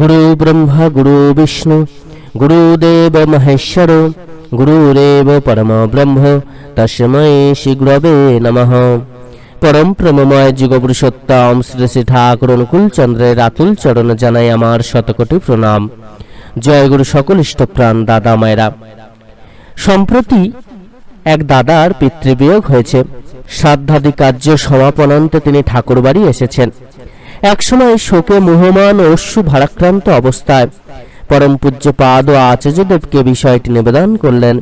গুরু ব্রহ্মা গুরু বিষ্ণু গুরুদেব মহেশ্বর গুরুরেব পরম ব্রহ্ম শ্রী গুরবে নমঃ পরম প্রেমময় যুগপুরুষোত্তম শ্রী শ্রী ঠাকুর অনুকূল চন্দ্রের আতুল চরণ জানাই আমার শতকোটি প্রণাম জয় গুরু সকল ইষ্টপ্রাণ দাদা মায়েরা সম্প্রতি এক দাদার পিতৃবিয়োগ হয়েছে। শ্রাদ্ধাদি কার্য সমাপনান্তে তিনি ঠাকুরবাড়ি এসেছেন। একসময় শোকে মুহমান অশ্রু ভারাক্রান্ত অবস্থায়। পরম পূজ্য পাদ ও আচার্যদেবকে বিষয়টি নিবেদন করলেন।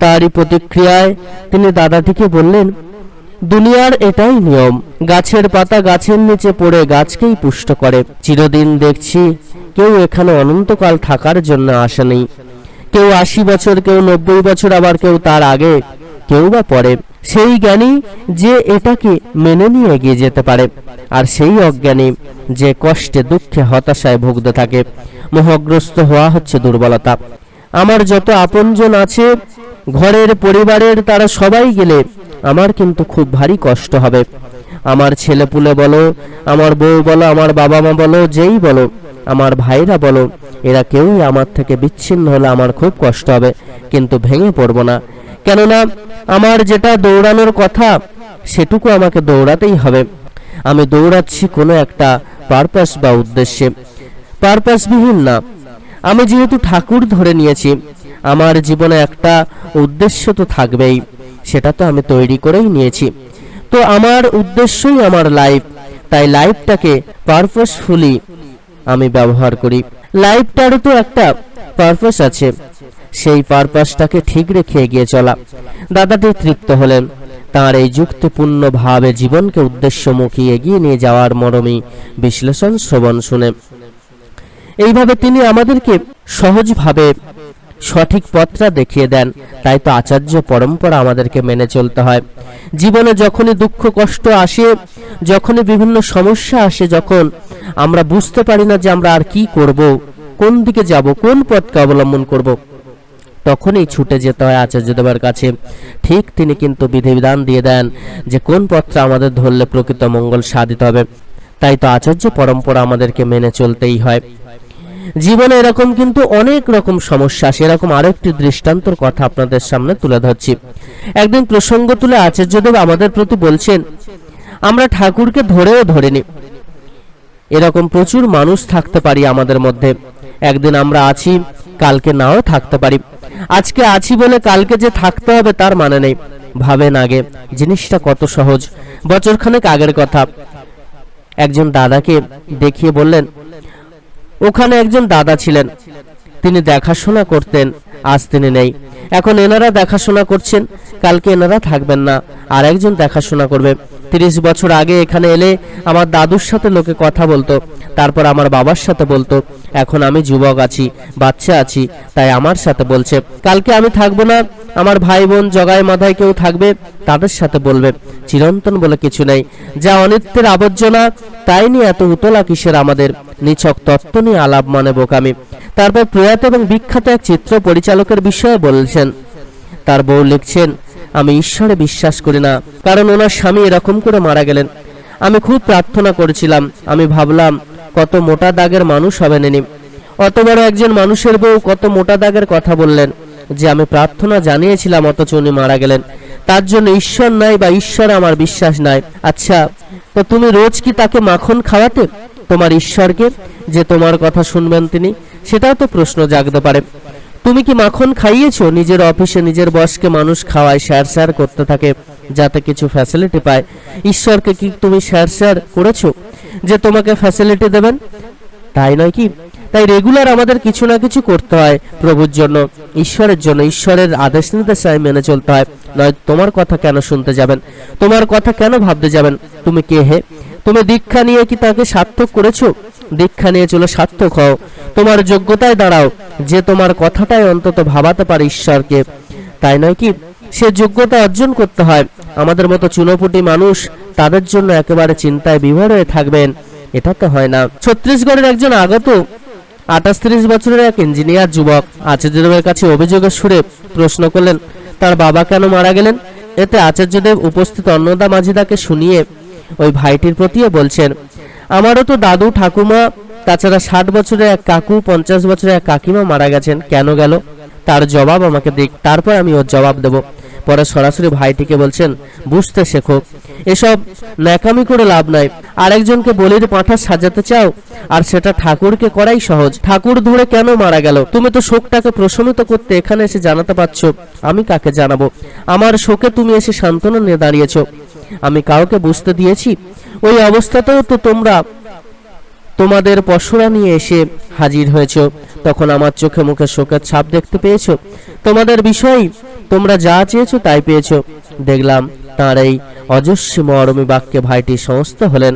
তারই প্রতিক্রিয়ায় তিনি দাদাটিকে বললেন, দুনিয়ার এটাই নিয়ম, গাছের পাতা গাছের নিচে পড়ে গাছকেই পুষ্ট করে। চিরদিন দেখছি কেউ এখানে অনন্তকাল থাকার জন্য আসেনি কেউ আশি বছর, কেউ নব্বই বছর, আবার কেউ তার আগে, কেউ বা পরে। সেই জ্ঞানী যে এটাকে মেনে নিয়ে এগিয়ে যেতে পারে। আর সেই অজ্ঞানী যে কষ্টে, দুঃখে, হতাশায় ভুগতে থাকে, মোহগ্রস্ত হওয়া হচ্ছে দুর্বলতা। আমার যত আপনজন আছে, ঘরের পরিবারের তারা সবাই গেলে আমার কিন্তু খুব ভারী কষ্ট হবে। আমার ছেলেপুলে বলো, আমার বউ বলো, আমার বাবা মা বলো, যেই বলো, আমার ভাইরা বলো, এরা কেউই আমার থেকে বিচ্ছিন্ন হলে আমার খুব কষ্ট হবে, কিন্তু ভেঙে পড়ব না। কেননা, আমার যেটা দৌড়ানোর কথা, সেটুকু আমাকে দৌড়াতেই হবে। আমি দৌড়াচ্ছি কোনো একটা পারপাস বা উদ্দেশ্যে। পারপাসবিহীন না। আমি যেহেতু ঠাকুর ধরে নিয়েছি, আমার জীবনে একটা উদ্দেশ্য তো থাকবেই, সেটা তো আমি তৈরি করেই নিয়েছি। তো আমার উদ্দেশ্যই আমার লাইফ, তাই লাইফটাকে পারপাসফুলি আমি ব্যবহার করি। লাইফটারও তো একটা পারপাস আছে, সেই পারপাসটাকে ঠিক রেখে এগিয়ে চলা। দাদাটি তৃপ্ত হলেন। তার এই যুক্তিপূর্ণ ভাবে জীবনকে উদ্দেশ্যমুখী এগিয়ে নিয়ে যাওয়ার মরমী বিশ্লেষণ শ্রবণ শুনে। এইভাবে তিনি আমাদেরকে সহজভাবে সঠিক পথটা দেখিয়ে দেন। তাই তো আচার্য পরম্পরা আমাদেরকে মেনে চলতে হয়। জীবনে যখনই দুঃখ, কষ্ট আসে, যখনই বিভিন্ন সমস্যা আসে, যখন আমরা বুঝতে পারি না যে আমরা আর কি করব, কোন দিকে যাব, কোন পথকে অবলম্বন করব তখনই ছুটে যেতে হয় আচার্যদেবের কাছে। ঠিক তিনি কিন্তু বিধিবিধান দিয়ে দেন যে কোন পথটা আমাদের ধরলে প্রকৃত মঙ্গল সাধিত হবে। তাই তো আচার্য পরম্পরা আমাদেরকে মেনে চলতেই হয়। জীবনে এরকম কিন্তু অনেক রকম সমস্যা আসে এরকম আরেকটি দৃষ্টান্তর কথা আপনাদের সামনে তুলে ধরছি। একদিন প্রসঙ্গ তুলে আচার্যদেব আমাদের প্রতি বলছেন, আমরা ঠাকুরকে ধরেও ধরিনি। এরকম প্রচুর মানুষ থাকতে পারি আমাদের মধ্যে। একদিন আমরা আছি, কালকে নাও থাকতে পারি। আজকে আছি বলে কালকে যে থাকতে হবে তার মানে নেই। ভাবেন আগে, জিনিসটা কত সহজ। বছরখানেক আগের কথা। একজন দাদাকে দেখিয়ে বললেন, ওখানে একজন দাদা ছিলেন। তিনি দেখাশোনা করতেন, আজ তিনি নেই। এখন এনারা দেখাশোনা করছেন, কালকে এনারা থাকবেন না। আর একজন দেখাশোনা করবে। তিরিশ বছর আগে এখানে এলে আমার দাদুর সাথে লোকে কথা বলতো, তারপর আমার বাবার সাথে বলতো, এখন আমি যুবক আছি, বাচ্চা আছি, তাই আমার সাথে বলছে, কালকে আমি থাকব না, আমার ভাই বোন জগায় মাথায় কেউ থাকবে, তাদের সাথে বলবে, চিরন্তন বলে কিছু নেই, যা অনিত্যের আবর্জনা, তাই নিয়ে এত উতলা কিসের আমাদের, নিছক তত্ত্ব নিয়ে আলাপ মানে বোকামি। তারপর প্রয়াত এবং বিখ্যাত এক চিত্র পরিচালকের বিষয়ে বলছেন, তার বউ লিখছেন আমি ঈশ্বরে বিশ্বাস করি না, কারণ ওনার স্বামী এরকম করে মারা গেলেন। আমি খুব প্রার্থনা করেছিলাম, আমি ভাবলাম, কত মোটা দাগের মানুষ হবেন নেনি অত বড় একজন মানুষের বউ কত মোটা দাগের কথা বললেন, যে আমি প্রার্থনা জানিয়েছিলাম, অথচ উনি মারা গেলেন। তার জন্য ঈশ্বর নাই বা ঈশ্বরে আমার বিশ্বাস নাই। আচ্ছা তো তুমি রোজ কি তাকে মাখন খাওয়াতে? তোমার ঈশ্বরকে? যে তোমার কথা শুনবেন তিনি, সেটাও তো প্রশ্ন জাগতে পারে। তুমি কি মাখন খাইয়েছো? নিজের অফিসে নিজের বসকে মানুষ খাওয়ায় শেয়ার শেয়ার করতে থাকে, যাতে কিছু ফ্যাসিলিটি পায়। ঈশ্বরকে কি তুমি শেয়ার শেয়ার করেছ যে তোমাকে ফ্যাসিলিটি দেবেন? তাই নয় কি? তাই রেগুলার আমাদের কিছু না কিছু করতে হয় প্রভুর জন্য, ঈশ্বরের জন্য, ঈশ্বরের আদেশ নির্দেশায় মেনে চলতে হয়। নয়, তোমার কথা কেন শুনতে যাবেন? তোমার কথা কেন ভাবতে যাবেন? তুমি কে হে? তুমি দীক্ষা নিয়ে কি তাকে সার্থক করেছ? দীক্ষা নিয়ে চলো সার্থক হও। তোমার যোগ্যতায় দাঁড়াও। যে তোমার কথাটাই অন্তত ভাবাতে পারে ঈশ্বরকে। তাই নয় কি? সে যোগ্যতা অর্জন করতে হয়। আমাদের মতো চুনোপুটি মানুষ তাদের জন্য একেবারে চিন্তায় বিভোর হয়ে থাকবেন। এটা তো হয় না। ছত্তিশগড়ের একজন আগত আঠাশ তিরিশ বছরের এক ইঞ্জিনিয়ার যুবক আচার্যদেবের কাছে অভিযোগের সুরে প্রশ্ন করলেন, তার বাবা কেন মারা গেলেন? এতে আচার্যদেব উপস্থিত অন্নদা মাঝিদাকে শুনিয়ে ওই ভাইটির প্রতিও বলছেন, আমারও তো দাদু ঠাকুমা, তাছাড়া ষাট বছরের এক কাকু, পঞ্চাশ বছরের এক কাকিমা মারা গেছেন। কেন গেল? তার জবাব আমাকে দিক, তারপর আমি ওর জবাব দেব। পরে সরাসরি ভাইটিকে বলছেন, বুঝতে শেখো, এসব ন্যাকামি করে লাভ নাই। আরেকজনকে বলির পাঁঠা সাজাতে চাও, আর সেটা ঠাকুরকে করাই সহজ। ঠাকুর ধরে কেন মারা গেল? তুমি তো শোকটাকে প্রশমিত করতে এখানে এসে জানাতে পারছ, আমি কাকে জানাব? আমার শোকে তুমি এসে সান্ত্বনা নিয়ে দাঁড়িয়েছো। আমি কাউকে বুঝতে দিয়েছি। ওই অবস্থাতেও তো তোমরা তোমাদের পশুরা নিয়ে এসে হাজির হয়েছ। তখন আমার চোখে মুখে শোকের ছাপ দেখতে পেয়েছ। তোমাদের বিষয় তোমরা যা চেয়েছো তাই পেয়েছ। দেখলাম তার এই অজস্বী মরমী বাক্যে ভাইটি সমস্ত হলেন।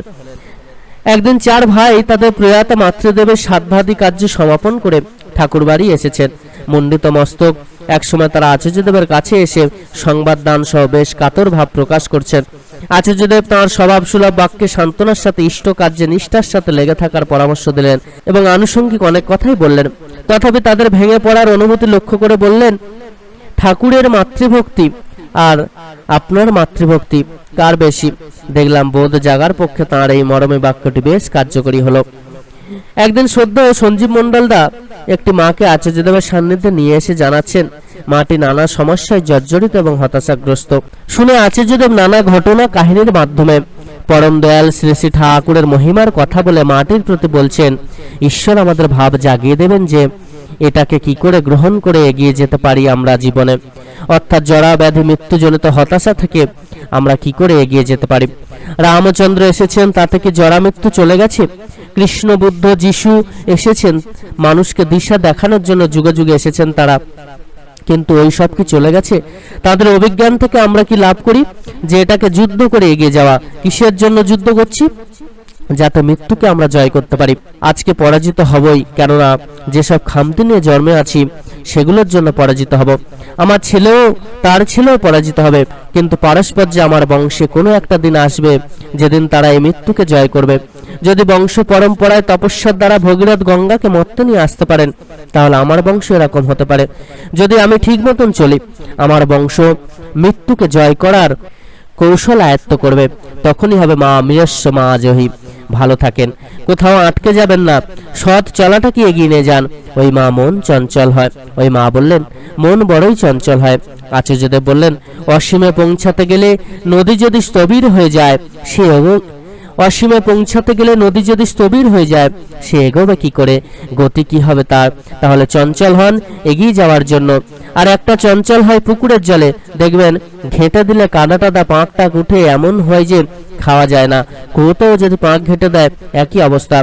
একদিন চার ভাই তাদের প্রয়াত মাতৃদেবের সাতভাদি কার্য সমাপন করে ঠাকুর বাড়ি এসেছেন। মণ্ডিত মস্তক। একসময় তারা আচার্যদেবের কাছে এসে সংবাদ দান সহ বেশ কাতর ভাব প্রকাশ করছেন। আচার্যদেব তাঁর স্বভাব সুলভ বাক্যে সান্ত্বনার সাথে ইষ্ট কার্যে নিষ্ঠার সাথে লেগে থাকার পরামর্শ দিলেন এবং আনুষঙ্গিক অনেক কথাই বললেন। তথাপি তাদের ভেঙে পড়ার অনুভূতি লক্ষ্য করে বললেন, ঠাকুরের মাতৃভক্তি আর আপনার মাতৃভক্তি কার বেশি? দেখলাম বোধ জাগার পক্ষে তাঁর এই মরমে বাক্যটি বেশ কার্যকরী হলো। একদিন সদ্য সঞ্জীব মণ্ডলদা একটি মাকে আচার্যদেবের সান্নিধ্যে নিয়ে এসে জানাচ্ছেন, মাটি নানা সমস্যায় জর্জরিত এবং হতাশাগ্রস্ত। শুনে আচার্যদেব নানা ঘটনা কাহিনীর মাধ্যমে পরম দয়াল শ্রী শ্রী ঠাকুরের মহিমার কথা বলে মাটির প্রতি বলছেন, ঈশ্বর আমাদের ভাব জাগিয়ে দেবেন যে এটাকে কি করে গ্রহণ করে এগিয়ে যেতে পারি আমরা জীবনে? অর্থাৎ জরা ব্যাধি মৃত্যুজনিত হতাশা থেকে আমরা কি করে এগিয়ে যেতে পারি? রামচন্দ্র এসেছেন, তা থেকে জরা মৃত্যু চলে গেছে? কৃষ্ণ বুদ্ধ যিশু এসেছেন, মানুষকে দিশা দেখানোর জন্য যুগে যুগে এসেছেন তারা। কিন্তু ওই সব কি চলে গেছে? তাদের অভিজ্ঞান থেকে আমরা কি লাভ করি? যে এটাকে যুদ্ধ করে এগিয়ে যাওয়া। কিসের জন্য যুদ্ধ করছি? যাতে মৃত্যুকে আমরা জয় করতে পারি। আজকে পরাজিত হবই, কেননা যেসব খামতি নিয়ে জন্মে আছি, সেগুলোর জন্য পরাজিত হব। আমার ছেলেও তার ছেলেও পরাজিত হবে, কিন্তু পারস্পর যে আমার বংশে কোনো একটা দিন আসবে, যেদিন তারা এই মৃত্যুকে জয় করবে। যদি বংশ পরম্পরায় তপস্যার দ্বারা ভগীরথ গঙ্গাকে মত্ত নিয়ে আসতে পারেন, তাহলে আমার বংশ এরকম হতে পারে। যদি আমি ঠিক মতন চলি, আমার বংশ মৃত্যুকে জয় করার কৌশল আয়ত্ত করবে, তখনই হবে মা মীরস্ব মা জহি। ভালো থাকেন। কোথাও আটকে যাবেন না। সৎ চলাটা কি এগিয়ে নিয়ে যান? ওই মা মন চঞ্চল হয়। ওই মা বললেন, মন বড়ই চঞ্চল হয়। আচার্যদেব বললেন, অসীমে পৌঁছাতে গেলে নদী যদি স্থবির হয়ে যায়, সে অসীমে পৌঁছাতে গেলে নদী যদি স্থবির হয়ে যায়, সে এগোবে কি করে? গতি কি হবে তার? তাহলে চঞ্চল হন এগিয়ে যাওয়ার জন্য। আর একটা চঞ্চল হয় পুকুরের জলে। দেখবেন, ঘেঁটে দিলে কাদা টাদা পাঁক টাক উঠে এমন হয় যে খাওয়া যায় না। কুয়োতেও যদি পাঁক ঘেঁটে দেয়, একই অবস্থা।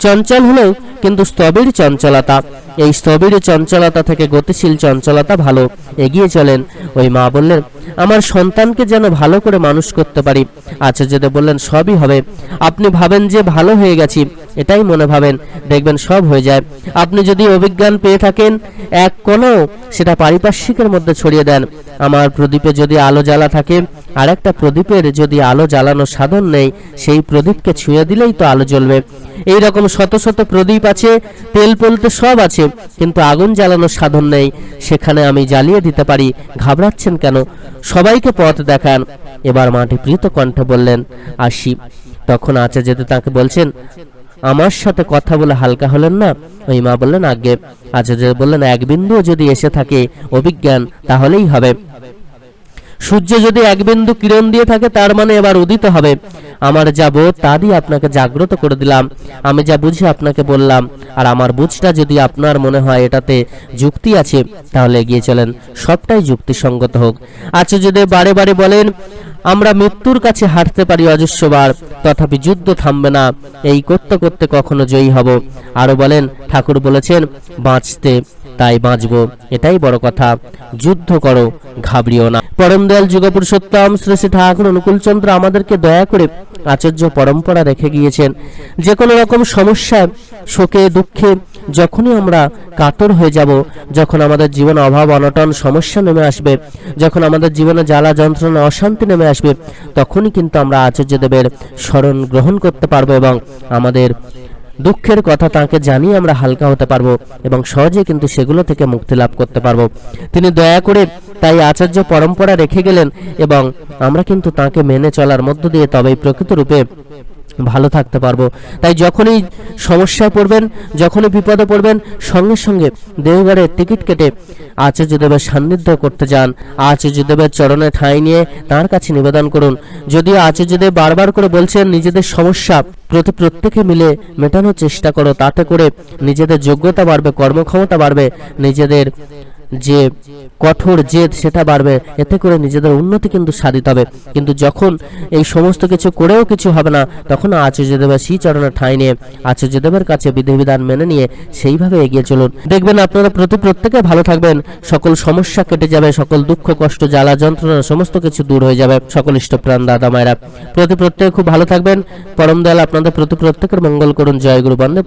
চঞ্চল হলেও কিন্তু স্থবির চঞ্চলতা। এই স্থবির চঞ্চলতা থেকে গতিশীল চঞ্চলতা ভালো। এগিয়ে চলেন। ওই মা বললেন, আমার সন্তানকে যেন ভালো করে মানুষ করতে পারি। আচার্যদেব বললেন, সবই হবে। আপনি ভাবেন যে ভালো হয়ে গেছি, এটাই মনে ভাবেন। দেখবেন সব হয়ে যায়। আপনি যদি অভিজ্ঞান পেয়ে থাকেন, এক কোনো সেটা পারিপার্শ্বিকের মধ্যে ছড়িয়ে দেন। আমার প্রদীপে যদি আলো জ্বালা থাকে আর একটা প্রদীপের যদি আলো জ্বালানো সাধন নেই, সেই প্রদীপকে ছুঁয়ে দিলেই তো আলো জ্বলবে। এই রকম শত শত প্রদীপ আছে, তেল পলতে সব আছে, কিন্তু আগুন জ্বালানোর সাধন নেই। সেখানে আমি জ্বালিয়ে দিতে পারি, ঘাবড়াচ্ছেন কেন? সবাইকে পথ দেখান। এবার মাটি প্রীত কণ্ঠে বললেন আসি তখন আচার্যদেব তাকে বলছেন, আমার সাথে কথা বলে হালকা হলেন না? ওই মা বললেন আগে আচার্য বললেন, এক বিন্দুও যদি এসে থাকে অভিজ্ঞান, তাহলেই হবে। সূর্য যদি এক বিন্দু কিরণ দিয়ে থাকে, তার মানে এবার উদিত হবে। আমার যা বোধ, তা দিয়ে আপনাকে জাগ্রত করে দিলাম। আমি যা বুঝি, আপনাকে বললাম। আর আমার বুঝটা যদি আপনার মনে হয় এটাতে যুক্তি আছে, তাহলে এগিয়ে চলেন। সবটাই যুক্তিসঙ্গত হোক। আচার্যদেব বারে বারে বলেন, আমরা মৃত্যুর কাছে হাঁটতে পারি অজস্রবার তথাপি যুদ্ধ থামবে না। এই করতে করতে কখনো জয়ী হব। আরও বলেন, ঠাকুর বলেছেন, বাঁচতে তাই বাঁচবো, এটাই বড় কথা। যুদ্ধ করো, ঘাবড়িও না। পরম দয়াল যুগপুরুষোত্তম শ্রী শ্রী ঠাকুর অনুকূলচন্দ্র আমাদেরকে দয়া করে আচার্য পরম্পরা রেখে গিয়েছেন। যে কোনো রকম সমস্যায় শোকে, দুঃখে, যখনই আমরা কাতর হয়ে যাব, যখন আমাদের জীবনে অভাব, অনটন, সমস্যা নেমে আসবে, যখন আমাদের জীবনে জ্বালা, যন্ত্রণা, অশান্তি নেমে আসবে, তখনই কিন্তু আমরা আচার্যদেবের স্মরণ গ্রহণ করতে পারব এবং আমাদের দুঃখের কথা তাকে জানিয়ে আমরা হালকা হতে পারব এবং সহজে কিন্তু সেগুলো থেকে মুক্তি লাভ করতে পারব। তিনি দয়া করে তাই আচার্য পরম্পরা রেখে গেলেন এবং আমরা কিন্তু তাকে মেনে চলার মধ্য দিয়ে তবেই প্রকৃত রূপে ভালো থাকতে পারব। তাই যখনই সমস্যায় পড়বেন, যখনই বিপদে পড়বেন, সঙ্গে সঙ্গে দেওঘরের টিকিট কেটে আচার্যদেবের সান্নিধ্য করতে যান। আচার্যদেবের চরণে ঠাঁই নিয়ে তার কাছে নিবেদন করুন। যদিও আচার্যদেব বারবার করে বলছেন, নিজেদের সমস্যা প্রতি প্রত্যেকে মিলে মেটানোর চেষ্টা করো, তাতে করে নিজেদের যোগ্যতা বাড়বে, কর্মক্ষমতা বাড়বে, নিজেদের যে কঠোর জেদ সেটা বাড়বে। এতে করে নিজেদের উন্নতি কিন্তু সাধিত হবে। কিন্তু যখন এই সমস্ত কিছু করেও কিছু হবে না, তখন আচার্যদেবের শ্রীচরণের ঠাঁই নিয়ে আচার্যদেবের কাছে বিধিবিধান মেনে নিয়ে সেইভাবে এগিয়ে চলুন। দেখবেন আপনারা প্রতি প্রত্যেকে ভালো থাকবেন। সকল সমস্যা কেটে যাবে, সকল দুঃখ, কষ্ট, জ্বালা, যন্ত্রণা, সমস্ত কিছু দূর হয়ে যাবে। সকল ইষ্টপ্রাণ দাদা মায়েরা প্রতি প্রত্যেকে খুব ভালো থাকবেন। পরম দয়াল আপনাদের প্রতি প্রত্যেকের মঙ্গল করুন। জয় গুরু বন্দে